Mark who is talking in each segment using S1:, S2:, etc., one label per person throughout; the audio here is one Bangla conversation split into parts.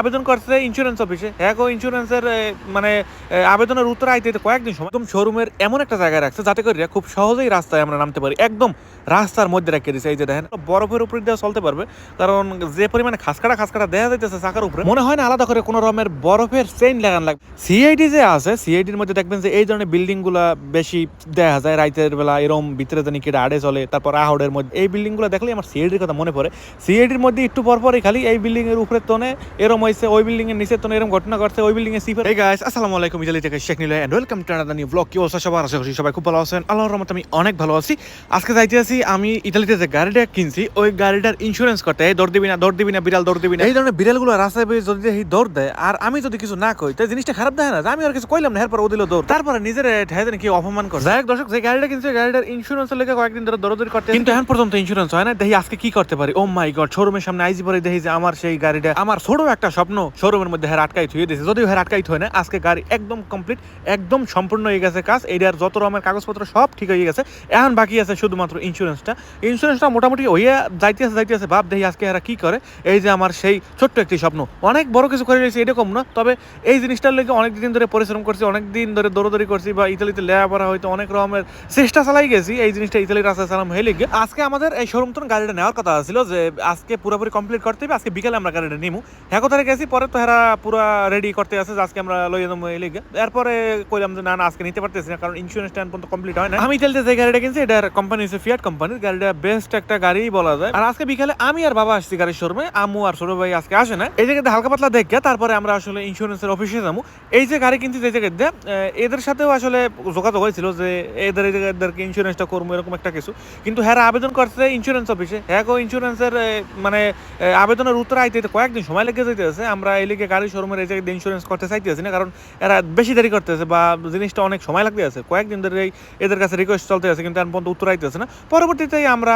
S1: আবেদন করছে ইন্স্যুরেন্স অফিসে হ্যাঁ ইন্স্যুরেন্সের মানে আবেদনের উত্তর আইতে কয়েকদিন সময় একদম শোরুমের এমন একটা জায়গায় রাখছে, যাতে করে খুব সহজেই রাস্তায় আমরা নামতে পারি। একদম রাস্তার মধ্যে রেখে দিছে, এই যে দেখেন, বরফের উপর দিয়ে চলতে পারবে, কারণ যে পরিমাণে খাসকাটা খাসকাটা দেখা যাইতেছে চাকার উপরে, মনে হয় না আলাদা করে কোনো রকমের বরফের চেইন লাগান লাগবে। সিআইডি যে আছে সিআইডির মধ্যে দেখবেন যে এই ধরনের বিল্ডিংগুলা বেশি দেখা যায়, রাইতের বেলা এরম ভিতরে জানি কেটে আড়ে চলে, তারপর আহড়ের মধ্যে। এই বিল্ডিংগুলো দেখলে আমার সিআইডির কথা মনে পড়ে। সিআইডির মধ্যে একটু পরপরই খালি এই বিল্ডিং এর উপরে তনে, এরম হয়েছে ওই বিল্ডিং এর নিচে তনে এরম ঘটনা ঘটছে ওই বিল্ডিং এর সিফার এই গাইস আসসালামু আলাইকুম ইতালি থেকে Sheikh Niloy and welcome to another new blog কি অবস্থা সবার? আশা করছি সবাই খুব ভালো আছেন। আল্লাহর রহমতে আমি অনেক ভালো আছি। আজকে যাইতে আছি আমি ইতালিতে যে গাড়িটা কিনছি ওই গাড়িটার ইন্স্যুরেন্স করতে। এই দৌড় দিবি না দৌড় দিবি না বিড়াল দৌড় দিবি না। এই ধরনের বিড়ালগুলো রাস্তায় বেয়ে যদি এই দৌড় দেয় আর আমি যদি কিছু না কই তাই জিনিসটা খারাপ দেয় না। আমি আর কিছু কইলাম না এরপর ও দিল দৌড়। তারপরে নিজের ঠেয়ে কি অপমান করে যাই দর্শক যে গাড়িটা কিনছে গাড়িটার ইন্স্যুরেন্স লেগে কয়েকদিন ধরে দৌড়দৌড়ি করতে কিন্তু এখন পর্যন্ত ইন্স্যুরেন্স হয় না দেখি আজকে কি করতে পারি। ও মাই গড শোরুমের সামনে আইজি পরে দেখি যে আমার সেই গাড়িটা আমার ছোট একটা স্বপ্ন শোরুমের মধ্যে হের আটকাই থুয়ে দিয়েছে যদিও হের আটকাই থয় না, আজকে গাড়ি একদম কমপ্লিট একদম সম্পূর্ণ হয়ে গেছে কাজ। এইটার যত রকমের কাগজপত্র সব ঠিক হয়ে গেছে। এখন বাকি আছে শুধুমাত্র ইন্স্যুরেন্সটা ইন্স্যুরেন্সটা মোটামুটি হইয়া যাইতে আছে যাইতে আছে। ভাব দেখি আজকে এরা কি করে। এই যে আমার সেই ছোট্ট একটি স্বপ্ন। অনেক বড় কিছু করে রয়েছে, এরকম না। তবে এই জিনিসটার লেগে অনেক দিন ধরে পরিশ্রম করছি অনেক দিন ধরে দৌড়দৌড়ি করছি বা ইতালিতে লেখাপড়া হয়তো অনেক রকমের চেষ্টা চালাই গেছি। এই জিনিসটা ইতালির রাস্তায় সালাম হেলে গিয়ে আজকে আমাদের এই শোরুম তো গাড়িটা নেওয়ার কথা ছিল যে, আজকে পুরোপুরি কমপ্লিট করতে হবে, আজকে বিকালে আমরা গাড়িটা নিমু। হ্যাঁ কোথায় গেছি, পরে তো হেরা পুরা রেডি করতে আছে আজকে আমরা লইয়ে দেবো এই লিগে। এরপরে কইলাম যে, না না, আজকে নিতে পারতেছি না, কারণ ইন্স্যুরেন্স টাইম পর্যন্ত কমপ্লিট হয় না আমি ইতালিতে যে গাড়িটা কিনছি এটার কোম্পানি হচ্ছে ফিয়াট কোম্পানি গাড়িটা বেস্ট একটা গাড়ি বলা যায়। আর আজকে বিকালে আমি আর বাবা আসছি গাড়ির শোরুমে আম্মু আর ছোট ভাই আজকে আসে না এই জায়গাতে হালকা পাতলা দেখে, তারপরে আমরা আসলে ইন্স্যুরেন্সের অফিসে যাব। এই যে গাড়ি কিনছি, যে জায়গাতে এদের সাথেও আসলে যোগাযোগ হয়েছিল যে, এদের, এই জায়গাদেরকে ইন্স্যুরেন্সটা করব, এরকম একটা কিছু। কিন্তু হ্যাঁ আবেদন করছে ইন্স্যুরেন্স অফিসে হ্যাঁ ইন্স্যুরেন্সের মানে আবেদনের উত্তর আইতে কয়েকদিন সময় লেগে যেতেছে আমরা এই লিগে গাড়ি শোরুমের এই জায়গায় ইন্স্যুরেন্স করতে চাইতেছি না, কারণ এরা বেশি দেরি করতেছে বা জিনিসটা অনেক সময় লাগতে আছে কয়েকদিন ধরে এদের কাছে রিকোয়েস্ট চলতে আছে কিন্তু এখন পর্যন্ত উত্তর আইতেছে না। পরবর্তীতে আমরা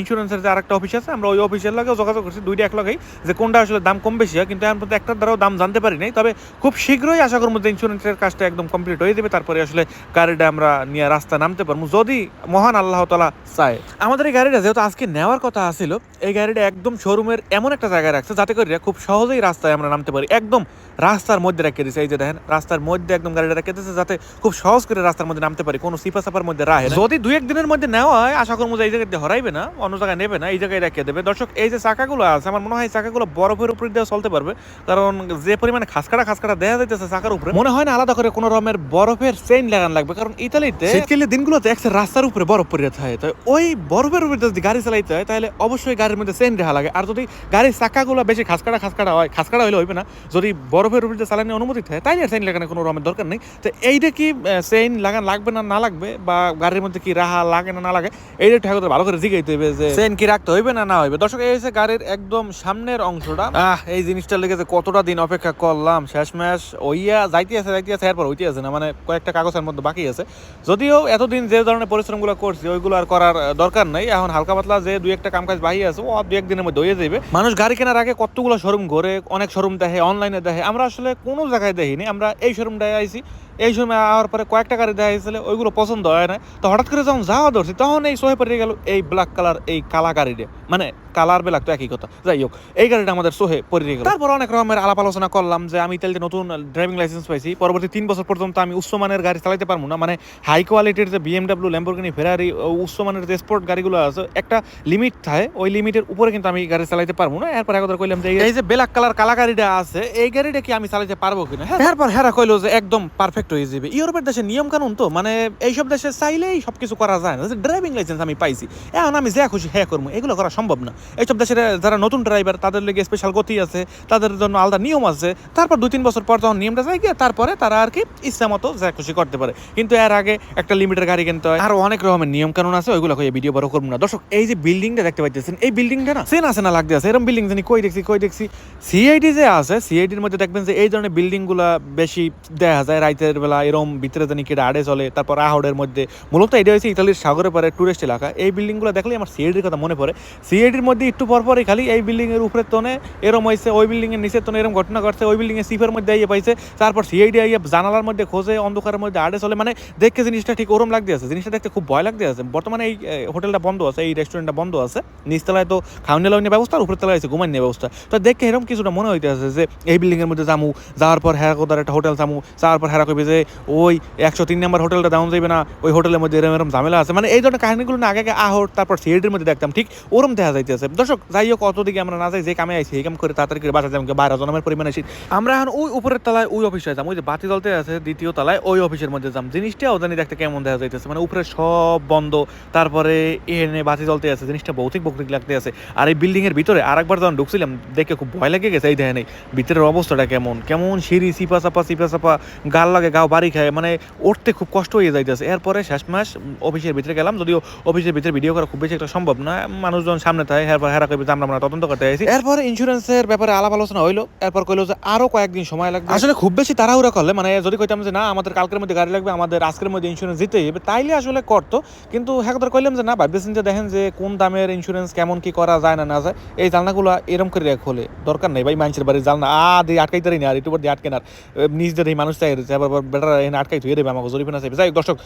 S1: ইন্স্যুরেন্সের যে আরেকটা অফিস আছে, আমরা ওই অফিসের লাগেও যোগাযোগ করছি, দুইটা এক লগেই, যে কোনটা আসলে দাম কম বেশি হয়, কিন্তু এখন পর্যন্ত একটার দ্বারাও দাম জানতে পারি নাই। তবে খুব শীঘ্রই আশা করব যে ইন্স্যুরেন্সের কাজটা একদম কমপ্লিট হয়ে যাবে, তারপরে আসলে গাড়িটা আমরা নিয়ে রাস্তা নামতে পারব। যদি মহান আল্লাহ তালা চায়। আমাদের এই গাড়িটা যেহেতু আজকে নেওয়ার কথা আছিল, এই গাড়িটা একদম শোরুমের এমন একটা জায়গায় রাখছে, যাতে করে খুব সহজেই রাস্তায় আমরা নামতে পারি। একদম রাস্তার মধ্যে রেখে দিছে। এই যে দেখেন, রাস্তার মধ্যে একদম গাড়িটা রেখে দিচ্ছে যাতে খুব সহজ করে রাস্তার মধ্যে নামতে পারি। কোনো সিপা সাপার মধ্যে রাহে যদি দুই এক দিনের মধ্যে নেওয়া হয়, আশা করব যে এই জায়গাতে হরাইবে না, অন্য জায়গায় নেবে না, এই জায়গায় রেখে দেবে। দর্শক, এই যে চাকাগুলো আছে, আমার মনে হয় চাকাগুলো বরফের উপর দিয়ে চলতে পারবে। কারণ যে পরিমাণে খাসকাটা খাসকাটা দেখা যাইতেছে চাকার উপরে, মনে হয় না আলাদা করে কোনো রকমের বরফের চেইন লাগান লাগবে। কারণ ইতালিতে শীতকালের দিনগুলোতে একটা রাস্তার উপরে বরফ পড়ে থাকে তো ওই বরফের উপরে যদি গাড়ি চালাইতে হয়, তাহলে অবশ্যই গাড়ির মধ্যে চেইন রেখা লাগে। আর যদি গাড়ির চাকাগুলো বেশি খাসকাটা খাসকাটা হয় খাসকাটা হলে হইবে না। যদি বরফের উপরে দিয়ে চালানোর অনুমতি থাকে তাই চেইন লাগানোর কোনো রকমের দরকার নেই। তো এইটা কি চেইন লাগান লাগবে না না লাগবে? বা গাড়ির মধ্যে কি রাহা লাগে না না লাগে? এইটা ঠাকুর ভালো করে জিগাইতে হবে যে চেইন কি রাখতে হইবে না না হইবে? দর্শক এই হচ্ছে গাড়ির একদম সামনের অংশটা। আহ। এই জিনিসটা লেগেছে কতটা দিন অপেক্ষা করলাম শেষ ম্যাশ ওইয়া যাইতে আছে যাইতে আছে এরপর হইতে আছে না। মানে কয়েকটা কাগজের মধ্যে বাকি আছে। যদিও এতদিন যে ধরনের পরিশ্রমগুলো করছি ওইগুলো আর করার দরকার নাই। এখন হালকা পাতলা যে দুই একটা কাম কাজ বাহি আছে ও দুই একদিনের মধ্যে হয়ে যাবে মানুষ গাড়ি কেনার আগে কতগুলো শোরুম ঘুরে অনেক শোরুম দেখে অনলাইনে দেখে আমরা আসলে কোনো জায়গায় দেখিনি আমরা এই শোরুমটায় আইছি। এই সময় আওয়ার পরে কয়েকটা গাড়ি দেখা হয়েছিল ওইগুলো পছন্দ হয় না। তো হঠাৎ করে যখন যাওয়া ধরছি তখন এই সোহে পড়ে গেল এই ব্ল্যাক কালার এই কালা গাড়িটা। মানে কালার ব্ল্যাক তো একই কথা। যাই হোক এই গাড়িটা আমাদের সোহে পড়ে গেল। তারপর অনেক রকমের আলাপ আলোচনা করলাম যে আমি ইতালিতে নতুন ড্রাইভিং লাইসেন্স পাইছি। পরবর্তী তিন বছর পর্যন্ত আমি উচ্চমানের গাড়ি চালাতে পারব না। মানে হাই কোয়ালিটির যে বিএমডাব্লিউ ল্যাম্বরগিনি ফেরারি উচ্চমানের যে স্পোর্ট গাড়িগুলো আছে একটা লিমিট থাকে। ওই লিমিটের উপরে কিন্তু আমি গাড়ি চালাতে পারব না। এরপর একবার কইলাম যে এই যে ব্ল্যাক কালার কালা গাড়িটা আছে এই গাড়িটা কি আমি চালাতে পারব কিনা? হ্যাঁ, এরপর হেরা কইলো যে একদম পারফেক্ট হয়ে যাবে ইউরোপের দেশে নিয়ম কানুন তো মানে এইসব দেশে চাইলেই সবকিছু করা যায় না। ড্রাইভিং লাইসেন্স আমি পাইছি, এখন আমি যা খুশি হ্যাঁ করব এগুলো করা সম্ভব না। এইসব দেশের যারা নতুন ড্রাইভার তাদের লেগে স্পেশাল গতি আছে, তাদের জন্য আলাদা নিয়ম আছে। তারপর দু তিন বছর পর যখন নিয়মটা যায় গিয়ে তারপরে তারা আর কি ইচ্ছা মতো যা খুশি করতে পারে। কিন্তু এর আগে একটা লিমিটের গাড়ি কিনতে হয়, আর অনেক রকমের নিয়ম কানুন আছে, ওইগুলো কই ভিডিও বড় করব না। দর্শক, এই যে বিল্ডিংটা দেখতে পাইতেছেন, এই বিল্ডিংটা না সেন আছে না লাগতে আছে। এরকম বিল্ডিং জানি কই দেখছি কই দেখছি। সিআইডি যে আছে সিআইডির মধ্যে দেখবেন যে এই ধরনের বিল্ডিংগুলা বেশি দেখা যায়, রাইতের রাতের বেলা এরম ভিতরে জানি আড়ে চলে, তারপর আহড়ের মধ্যে। মূলত এটা হচ্ছে ইতালির সাগরের পারে টুরিস্ট এলাকা। এই বিল্ডিংগুলো দেখলে আমার সিআইডির কথা মনে পড়ে। সিআইডির মধ্যে একটু পর পরই খালি এই বিল্ডিং এর উপরে তনে এরম হয়েছে, ওই বিল্ডিং এর নিচের তনে এরম ঘটনা ঘটছে, ওই বিল্ডিং এর সিফের মধ্যে আইয়ে পাইছে, তারপর সিআইডি আইয়ে জানালার মধ্যে খোঁজে, অন্ধকারের মধ্যে আড়ে চলে। মানে দেখে জিনিসটা ঠিক ওরম লাগতে আছে। জিনিসটা দেখতে খুব ভয় লাগতে আছে। বর্তমানে এই হোটেলটা বন্ধ আছে, এই রেস্টুরেন্টটা বন্ধ আছে। নিচতলায় তো খাওয়ানি লাউনি ব্যবস্থা, আর উপরের তলায় আছে ঘুমানি ব্যবস্থা। তো দেখে এরকম কিছুটা মনে হইতে আছে যে, এই বিল্ডিং এর মধ্যে যামু, যাওয়ার পর কোথার একটা হোটেল যামু, যাওয়ার পর কইবে যে ওই একশো তিন নম্বর হোটেলটা দাম যাবে না, ওই হোটেলের মধ্যে এরম এরম ঝামেলা আছে। মানে এই ধরনের কাহিনীগুলো না আগে আগে আহর, তারপর সিআইডির মধ্যে দেখতাম। ঠিক ওরম দেখা যাইতেছে। দর্শক, যাই হোক কত দিকে আমরা না যাই, যে কামে আইছি, এই কাম করে তাড়াতাড়ি করে বাসা যাব বাইরে জনমের পরিমাণ আসি। আমরা এখন ওই উপরের তলায়, ওই অফিসে যাম। ওই যে বাতি দলতে আছে, দ্বিতীয় তলায়, ওই অফিসের মধ্যে যাম। জিনিসটাও জানি দেখতে কেমন দেখা যাইতেছে। মানে উপরে সব বন্ধ। তারপরে এনে বাতি জ্বলতে আছে। জিনিসটা ভৌতিক ভৌতিক লাগতে আছে। আর এই বিল্ডিং এর ভিতরে আরেকবার যখন ঢুকছিলাম, দেখে খুব ভয় লেগে গেছে, এই দেখেন এই ভিতরের অবস্থাটা কেমন। কেমন সিঁড়ি সিপা চাপা সিপা চাপা গাল লাগে গাও বাড়ি খায় মানে উঠতে খুব কষ্ট হয়ে যাইতেছে। এরপরে শেষ মাস অফিসের ভিতরে গেলাম যদিও অফিসের ভিতরে ভিডিও করা খুব বেশি একটা সম্ভব না। মানুষজন সামনে থাকে এরপর হেরা কইবে যে আমরা আমরা তদন্ত করতে আইছি। এরপর ইন্স্যুরেন্সের ব্যাপারে আলাপ আলোচনা হইল এরপর কইলো যে আরও কয়েকদিন সময় লাগবে। আসলে খুব বেশি তাড়াহুড়া করলে মানে যদি কইতাম যে না আমাদের কালকের মধ্যে গাড়ি লাগবে আমাদের আজকের মধ্যে ইন্স্যুরেন্স দিতেই হবে তাইলে আসলে করতো। কিন্তু হ্যাঁ কইলাম যে না ভাবতে চিন্তা দেখেন যে কোন দামের ইন্স্যুরেন্স কেমন কি করা যায় না না যায় এই জানলাগুলো এরম করে রেখ হলে দরকার নেই। ভাই মানুষের বাড়ির জানলা আ দিয়ে আটকাইতে না আর একটু দিয়ে আটকে না নিজ দিয়ে মানুষ চাই আবার বেটার এখানে আটকাই থুয়ে দেবে আমাকে জরিমানা চাইবে। যাই দর্শক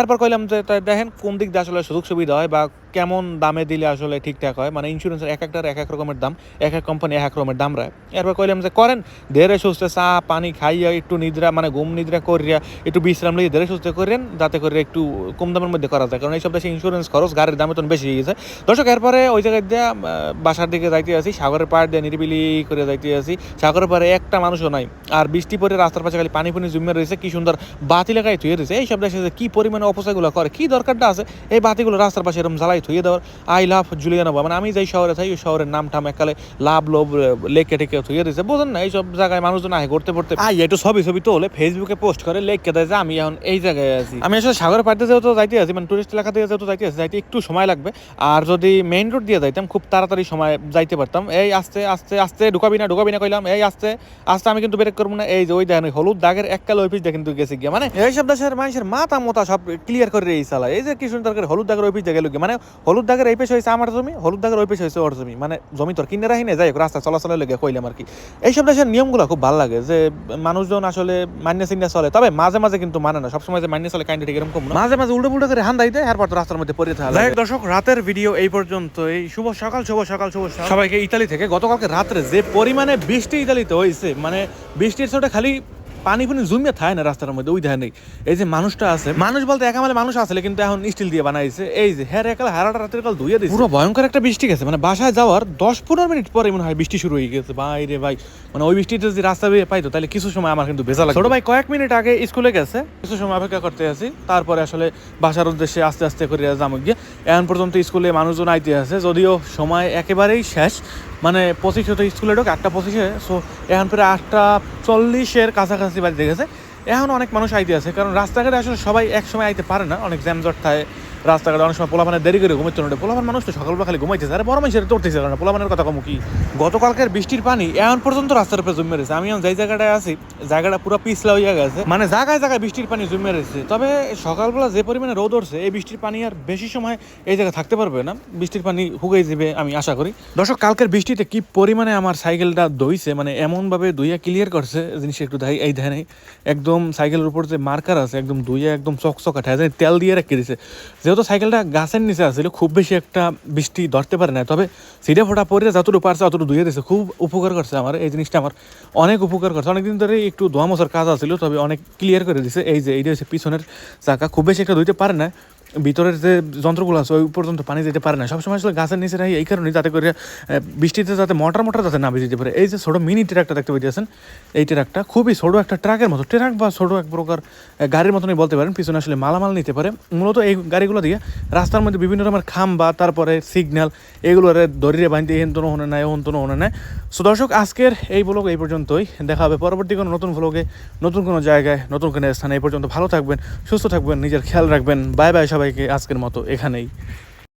S1: এরপর কইলাম যে দেখেন কোন দিক দিয়ে আসলে সুযোগ সুবিধা হয় বা কেমন দামে দিলে আসলে ঠিকঠাক হয়? মানে ইন্স্যুরেন্সের এক একটার এক এক রকমের দাম, এক এক কোম্পানি এক এক রকমের দাম রায়। এরপর কইলাম যে, করেন, ধেরে সুস্থ চা, পানি খাইয়া একটু নিদ্রা মানে ঘুম নিদ্রা করিয়া একটু বিশ্রাম লিয়ে ধীরে সুস্থ করেন, যাতে করে একটু কম দামের মধ্যে করা যায়। কারণ এইসব দেশে ইন্স্যুরেন্স খরচ গাড়ির দামে তো বেশি হয়ে গেছে। দর্শক, এরপরে ওই জায়গায় দিয়ে বাসার দিকে যাইতে আছি সাগরের পাড় দিয়ে নিরিবিলি করে যাইতে আছি সাগরের পাড়ে একটা মানুষও নাই। আর বৃষ্টি পরে রাস্তার পাশে খালি পানি পানি জমে রয়েছে কি সুন্দর বাতি লাগাই থুয়ে রয়েছে এইসব দেশে কি পরিমাণে অপচয়গুলো করে, কি দরকারটা আছে? এই বাতিগুলো রাস্তার পাশে এরকম জ্বালাই থুয়ে দেওয়ার। আই লাভ জুলিয়ানোভা মানে আমি যেই শহরে থাকি ওই শহরের নাম টাম একালে লাভ লোভ লেখে টেকে থুয়ে দিয়েছে। বোঝেন না এইসব জায়গায় মানুষজন আহে করতে পড়তে আই একটু ছবি ছবি তো হলে ফেসবুকে পোস্ট করে লেখকে দেয় যে আমি এখন এই জায়গায় আছি। আমি আসলে সাগরের পাড়তে যেহেতু যাইতে আছি মানে টুরিস্ট এলাকা থেকে যেহেতু যাইতে আছি যাইতে একটু সময় লাগবে। আর যদি মেইন রোড দিয়ে যাইতাম খুব তাড়াতাড়ি সময় যাইতে পারতাম। এই আস্তে আস্তে আস্তে ঢুকাবি না ঢুকাবি না কইলাম এই আস্তে আস্তে আমি কিন্তু ব্রেক করব না। এই যে ওই দেখেন হলুদ দাগের এক কালো অফিস কিন্তু গেছে গিয়া। মানে এইসব দেশের মানুষের মাথা মোতা সব ক্লিয়ার করে এই চালা এই যে কি সুন্দর করে হলুদ দাগের অফিস গেল কি মানে হলুদ দাগের এই পেশ হয়েছে আমার জমি হলুদ দাগের ওই পেশ হয়েছে ওর জমি। মানে জমি তোর কিনে রাখি না যাই হোক রাস্তা চলাচলের লেগে কইলাম আর কি। এইসব দেশের নিয়মগুলো খুব ভালো লাগে যে মানুষজন আসলে মান্য চিন্তা চলে। তবে মাঝে মাঝে কিন্তু মানে না সবসময় যে মান্য চলে কাইন্ড ঠিক এরকম কম না। মাঝে মাঝে উল্টো পুল্টো করে হান্দাই দেয় এরপর তো রাস্তার মধ্যে পড়ে থাকে যাই দর্শক রাতের ভিডিও এই পর্যন্ত এই শুভ সকাল শুভ সকাল শুভ সকাল। সবাইকে ইতালি থেকে গতকালকে রাত্রে যে পরিমাণে বৃষ্টি ইতালিতে হয়েছে মানে বৃষ্টির ছোটে খালি পানি পানি জমিয়ে থাকে না রাস্তার মধ্যে ওই ধারে নেই এই যে মানুষটা আছে মানুষ বলতে একামালে মানুষ আসলে কিন্তু এখন স্টিল দিয়ে বানাইছে। এই যে হ্যাঁ একাল হারাটা রাতের কাল ধুয়ে দিয়েছে পুরো ভয়ঙ্কর একটা বৃষ্টি গেছে মানে বাসায় যাওয়ার দশ পনেরো মিনিট পরে মনে হয় বৃষ্টি শুরু হয়ে গেছে। ভাই রে ভাই মানে ওই বৃষ্টিতে যদি রাস্তা বেয়ে পাইতো তাহলে কিছু সময় আমার কিন্তু বেজা লাগে ছোট ভাই কয়েক মিনিট আগে স্কুলে গেছে কিছু সময় অপেক্ষা করতে আছি। তারপরে আসলে বাসার উদ্দেশ্যে আস্তে আস্তে করে যাব গিয়ে। এখন পর্যন্ত স্কুলে মানুষজন আইতে আছে যদিও সময় একেবারেই শেষ। মানে পঁচিশে তো স্কুলে ঢোক একটা পঁচিশে সো এখন প্রায় আটটা চল্লিশের কাছাকাছি বাড়িতে গেছে এখন অনেক মানুষ আইতে আছে, কারণ রাস্তাঘাটে আসলে সবাই একসময় আইতে পারে না, অনেক জ্যামজট থাকে রাস্তাঘাটে অনেক সময় পোলাপানে দেরি করে ঘুমাইতে না। পোলাপান মানুষ তো সকালবেলা খালি ঘুমাইছে আরে বড় মানুষের চড়তেছে কারণ পোলাপানের কথা কম কি? গতকালকের বৃষ্টির পানি এখন পর্যন্ত রাস্তার উপরে জমে রয়েছে। আমি এখন যেই জায়গাটায় আছি, জায়গাটা পুরো পিছলা হইয়া গেছে। মানে জায়গায় জায়গায় বৃষ্টির পানি জমে রয়েছে। তবে সকালবেলা যে পরিমাণে রোদ উঠছে, এই বৃষ্টির পানি আর বেশি সময় এই জায়গায় থাকতে পারবে না। বৃষ্টির পানি হুগাই যাবে আমি আশা করি। দর্শক, কালকের বৃষ্টিতে কি পরিমাণে আমার সাইকেলটা দইছে মানে এমনভাবে দুইয়া ক্লিয়ার করছে, জিনিসটা একটু দেখাই, এই ধ্যানে একদম সাইকেলের উপর যে মার্কার আছে, একদম দুইয়া একদম চকচকা ঠেয়া তেল দিয়ে রেখে দিছে। যেহেতু সাইকেলটা গাছের নিচে আসছিল খুব বেশি একটা বৃষ্টি ধরতে পারে না তবে সিটে ফোটা পরে যতটুকু পারছে অতটুকু ধুয়ে দিয়েছে খুব উপকার করছে আমার, এই জিনিসটা আমার অনেক উপকার করছে। অনেকদিন ধরে একটু ধোয়া মশার কাজ আসছিল তবে অনেক ক্লিয়ার করে দিছে। এই যে, এইটা হচ্ছে পিছনের চাকা, খুব বেশি একটা ধুইতে পারে না ভিতরের যে যন্ত্রগুলো আছে, ওই পর্যন্ত পানি যেতে পারে না। সবসময় আসলে গাছের নিচে রাখি এই কারণে যাতে করে বৃষ্টিতে যাতে মোটর মোটর যাতে না বেজে যেতে পারে। এই যে ছোটো মিনি ট্রাকটা দেখতে পেয়েছেন এই ট্রাকটা খুবই ছোটো একটা ট্রাকের মতো, ট্রাক বা ছোটো এক প্রকার গাড়ির মতনই বলতে পারেন, পিছনে আসলে মালামাল নিতে পারে। মূলত এই গাড়িগুলো দিয়ে রাস্তার মধ্যে বিভিন্ন রকমের খাম্বা তারপরে সিগন্যাল এগুলো দড়িয়ে বাঁধতে এহেন তো হনে নাই, ওহন হনে নাই। সো দর্শক, আজকের এই ব্লগ এই পর্যন্তই। দেখা হবে পরবর্তী কোনো নতুন ব্লগে নতুন কোনো জায়গায়, নতুন কোনো স্থানে। এই পর্যন্ত ভালো থাকবেন, সুস্থ থাকবেন, নিজের খেয়াল রাখবেন। বাই বাই সবাইকে আজকের মতো এখানেই।